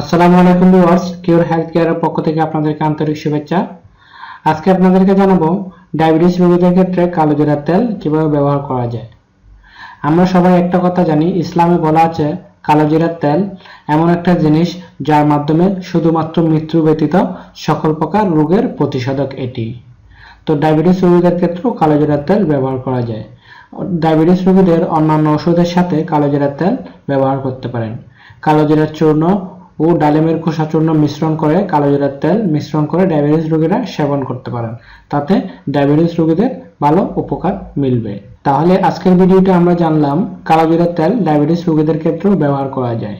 আসসালামু আলাইকুম viewers cure health কেয়ারের পক্ষ থেকে আপনাদেরকে আন্তরিক শুভেচ্ছা। আজকে আপনাদেরকে জানাব ডায়াবেটিস রোগীদের ক্ষেত্রে কালো জিরার তেল কীভাবে ব্যবহার করা যায়। আমরা সবাই একটা কথা জানি, ইসলামে বলা আছে, কালো জিরার তেল এমন একটা জিনিস যার মাধ্যমে শুধুমাত্র মৃত্যু ব্যতীত সকল প্রকার রোগের প্রতিষেধক এটি। তো ডায়াবেটিস রোগীদের ক্ষেত্রেও কালো জিরার তেল ব্যবহার করা যায়। ডায়াবেটিস রোগীদের অন্যান্য ওষুধের সাথে কালো জিরার তেল ব্যবহার করতে পারেন। কালো জিরার চূর্ণ ও ডালিমের খোসা চূর্ণ মিশ্রণ করে কালো জিরার তেল মিশ্রণ করে ডায়াবেটিস রোগীরা সেবন করতে পারেন। তাতে ডায়াবেটিস রোগীদের ভালো উপকার মিলবে। তাহলে আজকের ভিডিওতে আমরা জানলাম, কালো জিরার তেল ডায়াবেটিস রোগীদের ক্ষেত্রেও ব্যবহার করা যায়।